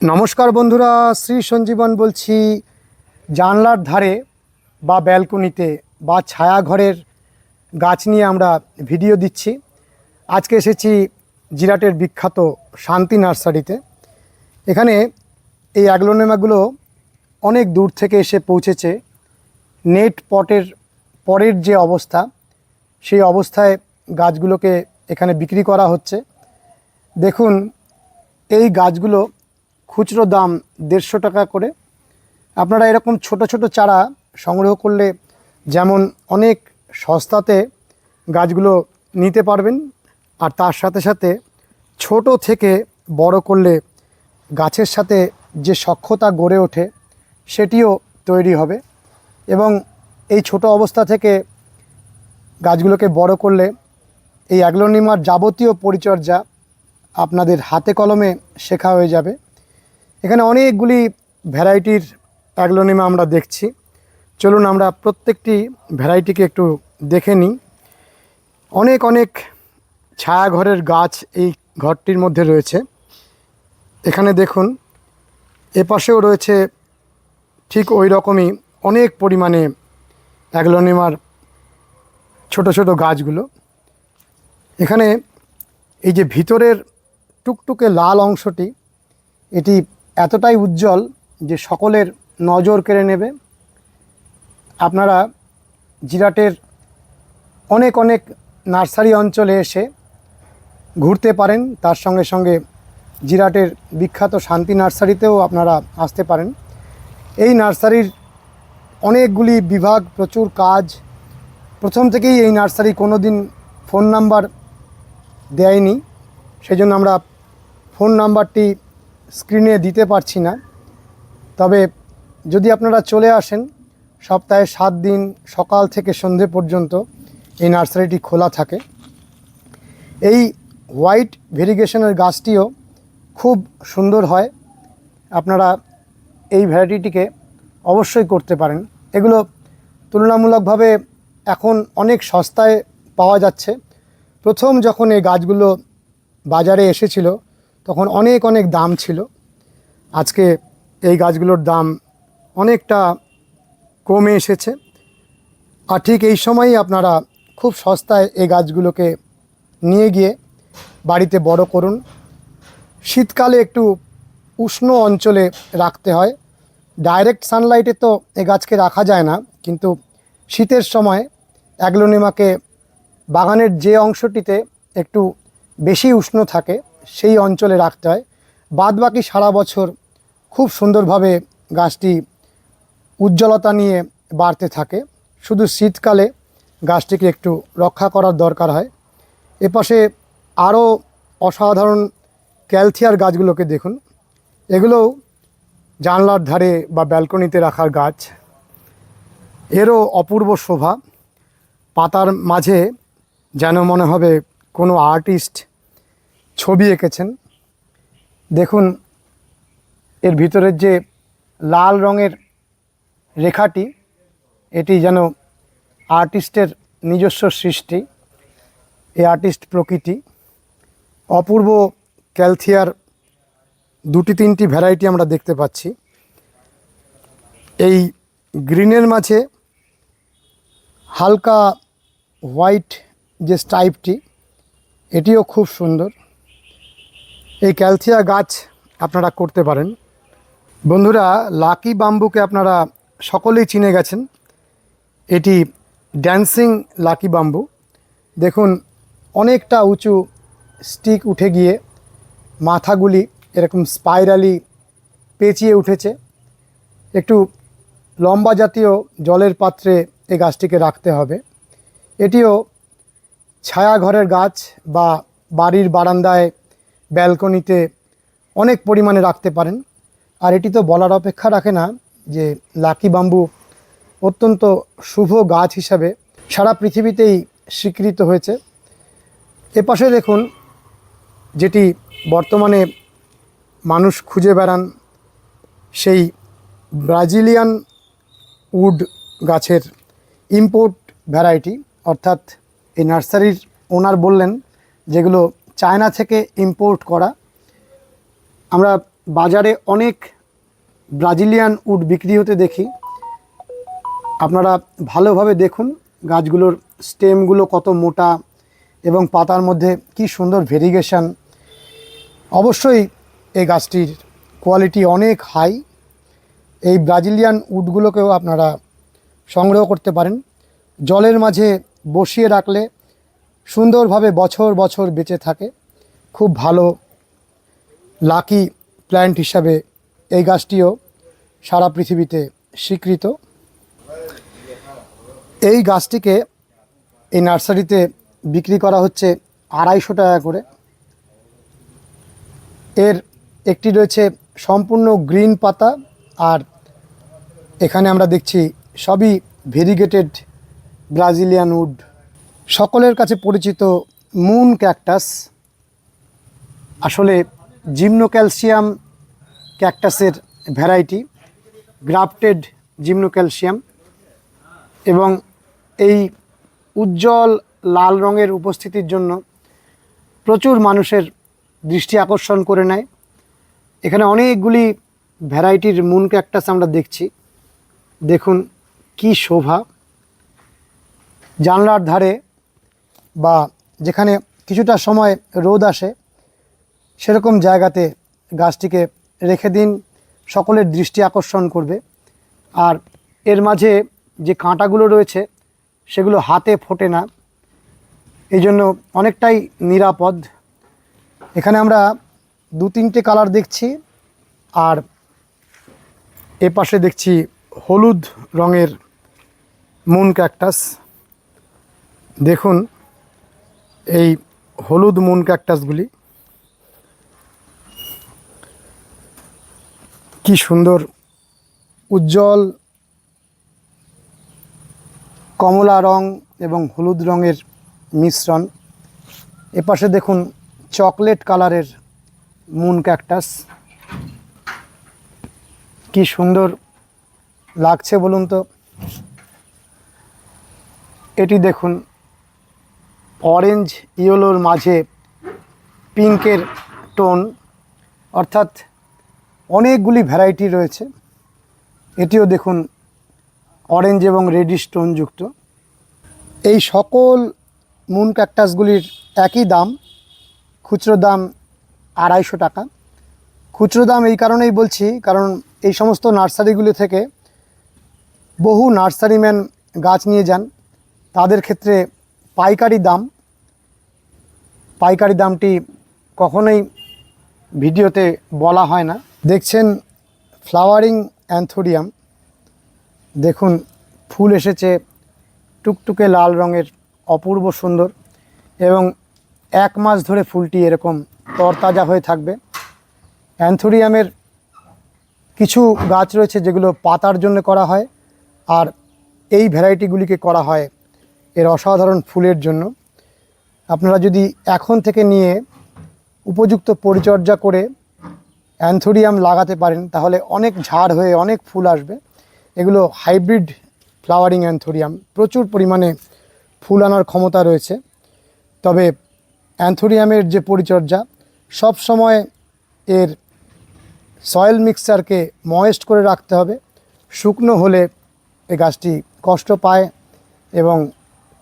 নমস্কার বন্ধুরা, শ্রী সঞ্জীবন বলছি। জানলার ধারে বা ব্যালকনিতে বা ছায়াঘরের গাছ নিয়ে আমরা ভিডিও দিচ্ছি। আজকে এসেছি জিরাটের বিখ্যাত শান্তি নার্সারিতে। এখানে এই অ্যাগ্লোনেমাগুলো অনেক দূর থেকে এসে পৌঁছেছে। নেট পটের পরের যে অবস্থা, সেই অবস্থায় গাছগুলোকে এখানে বিক্রি করা হচ্ছে। দেখুন, এই গাছগুলো খুচরো দাম দেড়শো টাকা করে। আপনারা এরকম ছোট ছোট চারা সংগ্রহ করলে যেমন অনেক সস্তাতে গাছগুলো নিতে পারবেন, আর তার সাথে সাথে ছোট থেকে বড় করলে গাছের সাথে যে সক্ষতা গড়ে ওঠে সেটিও তৈরি হবে এবং এই ছোট অবস্থা থেকে গাছগুলোকে বড় করলে এই অ্যাগ্লোনিমার যাবতীয় পরিচর্যা আপনাদের হাতে কলমে শেখা হয়ে যাবে। এখানে অনেকগুলি ভ্যারাইটির অ্যাগ্লোনিমা আমরা দেখছি। চলুন আমরা প্রত্যেকটি ভ্যারাইটিকে একটু দেখে নিই। অনেক অনেক ছায়াঘরের গাছ এই ঘরটির মধ্যে রয়েছে। এখানে দেখুন এপাশেও রয়েছে ঠিক ওই রকমই অনেক পরিমাণে অ্যাগ্লোনিমার ছোট ছোট গাছগুলো। এখানে এই যে ভিতরের টুকটুকে লাল অংশটি, এটি এতটাই উজ্জ্বল যে সকলের নজর কেড়ে নেবে। আপনারা জিরাটের অনেক অনেক নার্সারি অঞ্চলে এসে ঘুরতে পারেন। তার সঙ্গে সঙ্গে জিরাটের বিখ্যাত শান্তি নার্সারিতেও আপনারা আসতে পারেন। এই নার্সারির অনেকগুলি বিভাগ, প্রচুর কাজ। প্রথম থেকেই এই নার্সারি কোনো দিন ফোন নাম্বার দেয়নি। সেই জন্য আমরা ফোন নাম্বারটি স্ক্রিনে দিতে পারছি না। তবে যদি আপনারা চলে আসেন, সপ্তাহে সাত দিন সকাল থেকে সন্ধে পর্যন্ত এই নার্সারিটি খোলা থাকে। এই হোয়াইট ভেরিগেশনের গাছটিও খুব সুন্দর হয়। আপনারা এই ভ্যারাইটিটিকে অবশ্যই করতে পারেন। এগুলো তুলনামূলকভাবে এখন অনেক সস্তায় পাওয়া যাচ্ছে। প্রথম যখন এই গাছগুলো বাজারে এসেছিল তখন অনেক অনেক দাম ছিল। আজকে এই গাছগুলোর দাম অনেকটা কমে এসেছে। আর ঠিক এই সময়ই আপনারা খুব সস্তায় এই গাছগুলোকে নিয়ে গিয়ে বাড়িতে বড় করুন। শীতকালে একটু উষ্ণ অঞ্চলে রাখতে হয়। ডাইরেক্ট সানলাইটে তো এই গাছকে রাখা যায় না, কিন্তু শীতের সময় অ্যাগ্লোনিমাকে বাগানের যে অংশটিতে একটু বেশি উষ্ণ থাকে সেই অঞ্চলে রাখতে হয়। বাদ বাকি সারা বছর খুব সুন্দরভাবে গাছটি উজ্জ্বলতা নিয়ে বাড়তে থাকে। শুধু শীতকালে গাছটিকে একটু রক্ষা করার দরকার হয়। এপাশে আরও অসাধারণ ক্যালথিয়ার গাছগুলোকে দেখুন। এগুলোও জানলার ধারে বা ব্যালকনিতে রাখার গাছ। এরও অপূর্ব শোভা। পাতার মাঝে যেন মনে হবে কোনো আর্টিস্ট ছবি এঁকেছেন। দেখুন, এর ভিতরের যে লাল রঙের রেখাটি, এটি যেন আর্টিস্টের নিজস্ব সৃষ্টি, এই আর্টিস্ট প্রকৃতি। অপূর্ব ক্যালথিয়ার দুটি তিনটি ভ্যারাইটি আমরা দেখতে পাচ্ছি। এই গ্রিনের মাঝে হালকা হোয়াইট যে স্টাইপটি এটিও খুব সুন্দর। এই ক্যালথিয়া গাছ আপনারা করতে পারেন। বন্ধুরা, লাকি বাম্বুকে আপনারা সকলেই চিনে গেছেন। এটি ড্যান্সিং লাকি বাম্বু। দেখুন, অনেকটা উঁচু স্টিক উঠে গিয়ে মাথাগুলি এরকম স্পাইরালি পেঁচিয়ে উঠেছে। একটু লম্বা জাতীয় জলের পাত্রে এই গাছটিকে রাখতে হবে। এটিও ছায়া ঘরের গাছ বা বাড়ির বারান্দায় ব্যালকনিতে অনেক পরিমাণে রাখতে পারেন। আর এটি তো বলার অপেক্ষা রাখে না যে লাকি বাম্বু অত্যন্ত শুভ গাছ হিসাবে সারা পৃথিবীতেই স্বীকৃত হয়েছে। এপাশে দেখুন যেটি বর্তমানে মানুষ খুঁজে বেড়ান সেই ব্রাজিলিয়ান উড গাছের ইম্পোর্ট ভ্যারাইটি অর্থাৎ এই নার্সারির ওনার বললেন, যেগুলো চায়না থেকে ইম্পোর্ট করা। আমরা বাজারে অনেক ব্রাজিলিয়ান উড বিক্রি হতে দেখি। আপনারা ভালোভাবে দেখুন গাছগুলোর স্টেমগুলো কত মোটা এবং পাতার মধ্যে কি সুন্দর ভেরিগেশন অবশ্যই এই গাছটির কোয়ালিটি অনেক হাই এই ব্রাজিলিয়ান উডগুলোকেও আপনারা সংগ্রহ করতে পারেন। জলের মাঝে বসিয়ে রাখলে সুন্দরভাবে বছর বছর বেঁচে থাকে। খুব ভালো লাকি প্ল্যান্ট হিসাবে এই গাছটিও সারা পৃথিবীতে স্বীকৃত। এই গাছটিকে এই নার্সারিতে বিক্রি করা হচ্ছে আড়াইশো টাকা করে। এর একটি রয়েছে সম্পূর্ণ গ্রিন পাতা আর এখানে আমরা দেখছি সবই ভেরিগেটেড ব্রাজিলিয়ান উড সকলের কাছে পরিচিত মুন ক্যাকটাস। আসলে জিমনো ক্যালসিয়াম ক্যাকটাসের ভ্যারাইটি, গ্রাফটেড জিমনো ক্যালসিয়াম এবং এই উজ্জ্বল লাল রঙের উপস্থিতির জন্য প্রচুর মানুষের দৃষ্টি আকর্ষণ করে নেয়। এখানে অনেকগুলি ভ্যারাইটির মুন ক্যাকটাস আমরা দেখছি। দেখুন, কি শোভা। জানলার ধারে বা যেখানে কিছুটা সময় রোদ আসে, সেরকম জায়গাতে গাছটিকে রেখে দিন, সকলের দৃষ্টি আকর্ষণ করবে। আর এর মাঝে যে কাঁটাগুলো রয়েছে, সেগুলো হাতে ফোটে না। এই জন্য অনেকটাই নিরাপদ। এখানে আমরা দু তিনটে কালার দেখছি, আর এ পাশে দেখছি হলুদ রঙের মুন ক্যাকটাস। দেখুন এই হলুদ মুন ক্যাকটাসগুলি। কি সুন্দর, উজ্জ্বল, কমলা রং এবং হলুদ রঙের মিশ্রণ। এপাশে দেখুন চকলেট কালারের মুন ক্যাকটাস। কি সুন্দর লাগছে বলুন তো। এটি দেখুন অরেঞ্জ ইয়েলোর মাঝে পিঙ্কের টোন অর্থাৎ অনেকগুলি ভ্যারাইটি রয়েছে। এটিও দেখুন অরেঞ্জ এবং রেডিশ টোন যুক্ত। এই সকল মুন ক্যাকটাসগুলির একই দাম, খুচরো দাম আড়াইশো টাকা। খুচরো দাম এই কারণেই বলছি, কারণ এই সমস্ত নার্সারিগুলি থেকে বহু নার্সারিম্যান গাছ নিয়ে যান। তাদের ক্ষেত্রে পাইকারি দাম, পাইকারি দামটি কখনোই ভিডিওতে বলা হয় না। দেখছেন ফ্লাওয়ারিং অ্যান্থোরিয়াম দেখুন, ফুল এসেছে টুকটুকে লাল রঙের, অপূর্ব সুন্দর এবং এক মাস ধরে ফুলটি এরকম তরতাজা হয়ে থাকবে। অ্যান্থোরিয়ামের কিছু গাছ রয়েছে যেগুলো পাতার জন্য করা হয়, আর এই ভ্যারাইটিগুলিকে করা হয় এর অসাধারণ ফুলের জন্য। আপনারা যদি এখন থেকে নিয়ে উপযুক্ত পরিচর্যা করে অ্যান্থোরিয়াম লাগাতে পারেন, তাহলে অনেক ঝাড় হয়ে অনেক ফুল আসবে। এগুলো হাইব্রিড ফ্লাওয়ারিং অ্যান্থোরিয়াম প্রচুর পরিমাণে ফুল আনার ক্ষমতা রয়েছে। তবে অ্যান্থোরিয়ামের যে পরিচর্যা, সব সময় এর সয়েল মিক্সচারকে ময়েস্ট করে রাখতে হবে। শুকনো হলে এ গাছটি কষ্ট পায় এবং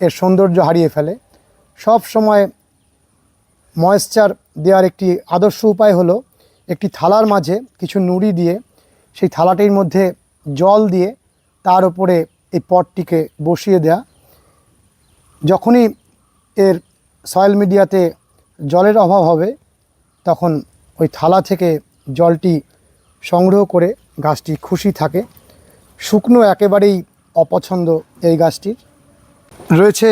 এর সৌন্দর্য হারিয়ে ফেলে। সব সময় ময়েশ্চার দেওয়ার একটি আদর্শ উপায় হলো একটি থালার মাঝে কিছু নুড়ি দিয়ে সেই থালাটির মধ্যে জল দিয়ে তার উপরে এই পটটিকে বসিয়ে দেয়া। যখনই এর সয়েল মিডিয়াতে জলের অভাব হবে, তখন ওই থালা থেকে জলটি সংগ্রহ করে গাছটি খুশি থাকে। শুকনো একেবারেই অপছন্দ এই গাছটির। রয়েছে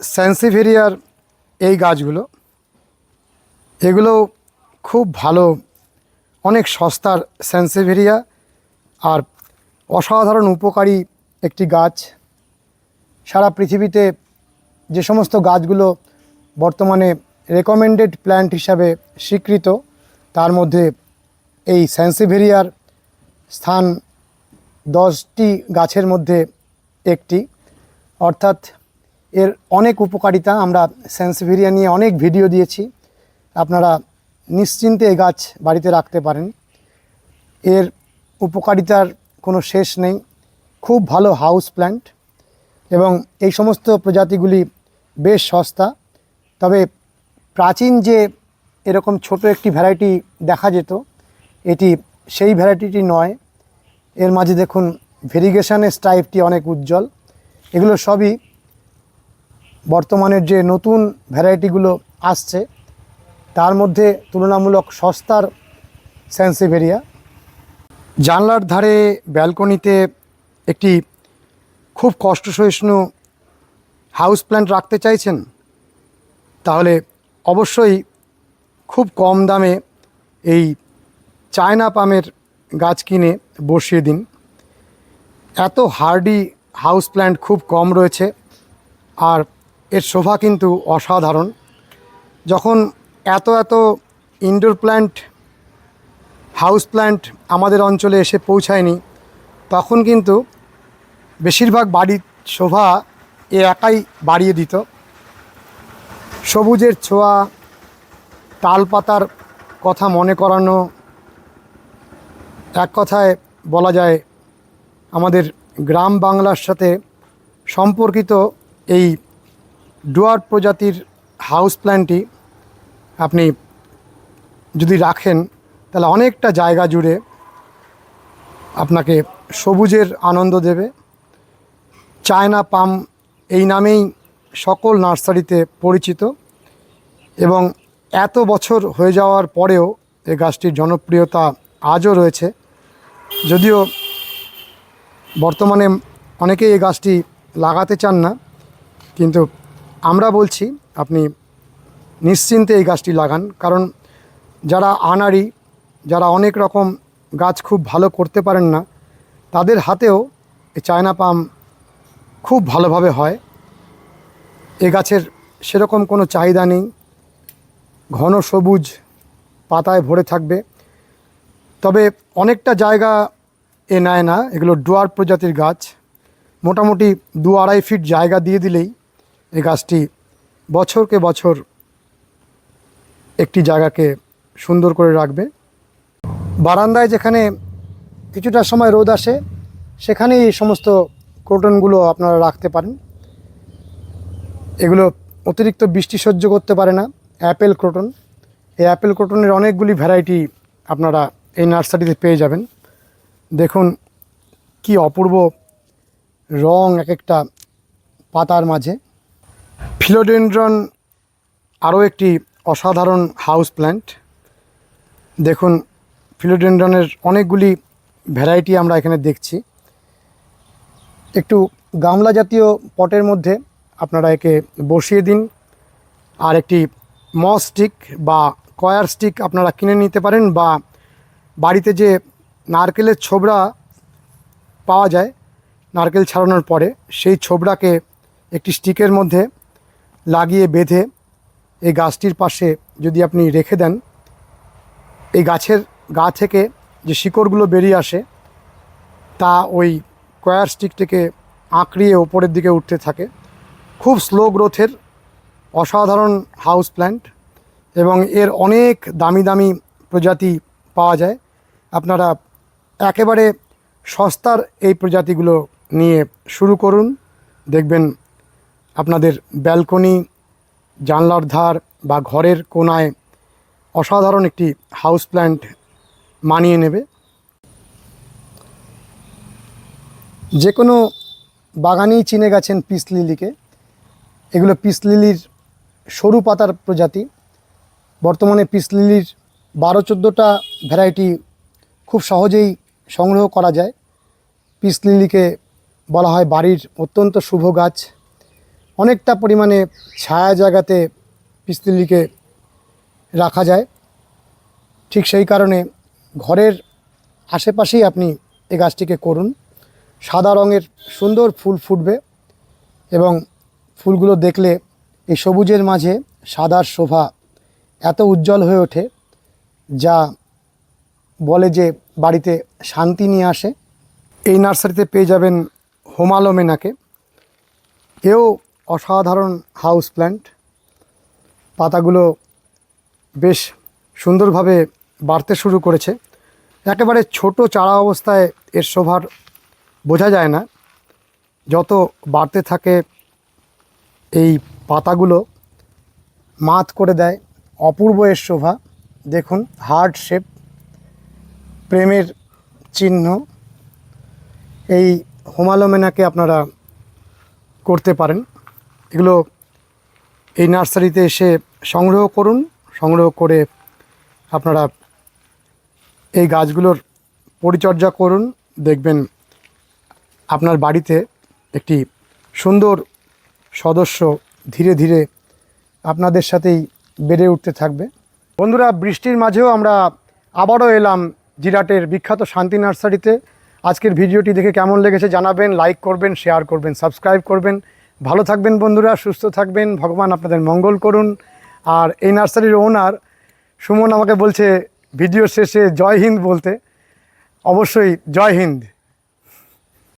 স্যান্সিভেরিয়ার এই গাছগুলো। এগুলো খুব ভালো, অনেক সস্তার স্যান্সিভেরিয়া আর অসাধারণ উপকারী একটি গাছ। সারা পৃথিবীতে যে সমস্ত গাছগুলো বর্তমানে রেকমেন্ডেড প্ল্যান্ট হিসাবে স্বীকৃত, তার মধ্যে এই স্যান্সিভেরিয়ার স্থান দশটি গাছের মধ্যে একটি। অর্থাৎ এর অনেক উপকারিতা, আমরা স্যান্সিভেরিয়া নিয়ে অনেক ভিডিও দিয়েছি। আপনারা নিশ্চিন্তে এই গাছ বাড়িতে রাখতে পারেন। এর উপকারিতার কোনো শেষ নেই। খুব ভালো হাউস প্ল্যান্ট এবং এই সমস্ত প্রজাতিগুলি বেশ সস্তা। তবে প্রাচীন যে এরকম ছোট একটি ভ্যারাইটি দেখা যেত, এটি সেই ভ্যারাইটিটি নয়। এর মাঝে দেখুন ভেরিগেশনের স্টাইপটি অনেক উজ্জ্বল। এগুলো সবই বর্তমানের যে নতুন ভ্যারাইটিগুলো আসছে, তার মধ্যে তুলনামূলক সস্তার সেন্সিভেরিয়া জানলার ধারে ব্যালকনিতে একটি খুব কষ্ট সহিষ্ণু হাউস প্ল্যান্ট রাখতে চাইছেন, তাহলে অবশ্যই খুব কম দামে এই চায়না পামের গাছ কিনে বসিয়ে দিন। এত হার্ডি হাউস প্ল্যান্ট খুব কম রয়েছে আর এর শোভা কিন্তু অসাধারণ। যখন এত এত ইনডোর প্ল্যান্ট হাউস প্ল্যান্ট আমাদের অঞ্চলে এসে পৌঁছায়নি, তখন কিন্তু বেশিরভাগ বাড়ির শোভা এ একাই বাড়িয়ে দিত। সবুজের ছোঁয়া তাল পাতার কথা মনে করানো, এক কথায় বলা যায় আমাদের গ্রাম বাংলার সাথে সম্পর্কিত এই ডুয়ার প্রজাতির হাউস প্ল্যান্টটি আপনি যদি রাখেন, তাহলে অনেকটা জায়গা জুড়ে আপনাকে সবুজের আনন্দ দেবে। চায়না পাম এই নামেই সকল নার্সারিতে পরিচিত এবং এত বছর হয়ে যাওয়ার পরেও এই গাছটির জনপ্রিয়তা আজও রয়েছে। যদিও বর্তমানে অনেকেই এই গাছটি লাগাতে চান না, কিন্তু আমরা বলছি আপনি নিশ্চিন্তে এই গাছটি লাগান। কারণ যারা আনাড়ি, যারা অনেক রকম গাছ খুব ভালো করতে পারেন না, তাদের হাতেও এই চায়না পাম খুব ভালোভাবে হয়। এ গাছের সেরকম কোনো চাহিদা নেই, ঘন সবুজ পাতায় ভরে থাকবে। তবে অনেকটা জায়গা এ নেয় না। এগুলো ডুয়ার প্রজাতির গাছ। মোটামুটি দু আড়াই ফিট জায়গা দিয়ে দিলেই এই গাছটি বছরকে বছর একটি জায়গাকে সুন্দর করে রাখবে। বারান্দায় যেখানে কিছুটা সময় রোদ আসে, সেখানেই এই সমস্ত ক্রোটনগুলো আপনারা রাখতে পারেন। এগুলো অতিরিক্ত বৃষ্টি সহ্য করতে পারে না, অ্যাপেল ক্রোটন। এই অ্যাপেল ক্রোটনের অনেকগুলি ভ্যারাইটি আপনারা এই নার্সারিতে পেয়ে যাবেন। দেখুন, কি অপূর্ব রং এক একটা পাতার মাঝে। ফিলোডেন্ড্রন আরও একটি অসাধারণ হাউস প্ল্যান্ট দেখুন, ফিলোডেন্ড্রনের অনেকগুলি ভ্যারাইটি আমরা এখানে দেখছি। একটু গামলা জাতীয় পটের মধ্যে আপনারা একে বসিয়ে দিন। আর একটি মস স্টিক বা কয়ার স্টিক আপনারা কিনে নিতে পারেন বা বাড়িতে যে নারকেলের ছোবড়া পাওয়া যায়, নারকেল ছাড়ানোর পরে। সেই ছোবড়াকে একটি স্টিকের মধ্যে লাগিয়ে বেঁধে এই গাছটির পাশে যদি আপনি রেখে দেন, এই গাছের গা থেকে যে শিকড়গুলো বেরিয়ে আসে, তা ওই কয়ার স্টিকটিকে আঁকড়িয়ে ওপরের দিকে উঠতে থাকে। খুব স্লো গ্রোথের অসাধারণ হাউস প্ল্যান্ট এবং এর অনেক দামি দামি প্রজাতি পাওয়া যায়। আপনারা একেবারে সস্তার এই প্রজাতিগুলো নিয়ে শুরু করুন। দেখবেন আপনাদের ব্যালকনি, জানলার ধার বা ঘরের কোনায় অসাধারণ একটি হাউস প্ল্যান্ট মানিয়ে নেবে। যে কোনো বাগানেই চিনে গেছেন পিস লিলিকে। এগুলো পিস লিলির সরু পাতার প্রজাতি। বর্তমানে পিস লিলির বারো চোদ্দোটা ভ্যারাইটি খুব সহজেই সংগ্রহ করা যায়। পিস লিলিকে বলা হয় বাড়ির অত্যন্ত শুভ গাছ। অনেকটা পরিমাণে ছায়া জায়গাতে পিস লিলিকে রাখা যায়। ঠিক সেই কারণে ঘরের আশেপাশেই আপনি এই গাছটিকে করুন। সাদা রঙের সুন্দর ফুল ফুটবে এবং ফুলগুলো দেখলে এই সবুজের মাঝে সাদার শোভা এত উজ্জ্বল হয়ে ওঠে, যা বলে যে বাড়িতে শান্তি নিয়ে আসে। এই নার্সারিতে পেয়ে যাবেন হোমালোমেনাকে। এও অসাধারণ হাউস প্ল্যান্ট। পাতাগুলো বেশ সুন্দরভাবে বাড়তে শুরু করেছে। একেবারে ছোট চারা অবস্থায় এর শোভার বোঝা যায় না। যত বাড়তে থাকে এই পাতাগুলো, মাত করে দেয়। অপূর্ব এর শোভা। দেখুন হার্ড শেপ। প্রেমের চিহ্ন এই হোমালোমেনাকে আপনারা করতে পারেন। এগুলো এই নার্সারিতে এসে সংগ্রহ করুন, সংগ্রহ করে আপনারা এই গাছগুলোর পরিচর্যা করুন। দেখবেন আপনার বাড়িতে একটি সুন্দর সদস্য ধীরে ধীরে আপনাদের সাথেই বেড়ে উঠতে থাকবে। বন্ধুরা, বৃষ্টির মাঝেও আমরা আবারও এলাম জিরাটের বিখ্যাত শান্তি নার্সারিতে। আজকের ভিডিওটি দেখে কেমন লেগেছে জানাবেন লাইক করবেন শেয়ার করবেন সাবস্ক্রাইব করবেন। ভালো থাকবেন বন্ধুরা, সুস্থ থাকবেন, ভগবান আপনাদের মঙ্গল করুন। আর এই নার্সারির ওনার সুমন আমাকে বলছে, ভিডিও শেষে জয় হিন্দ বলতে। অবশ্যই জয় হিন্দ।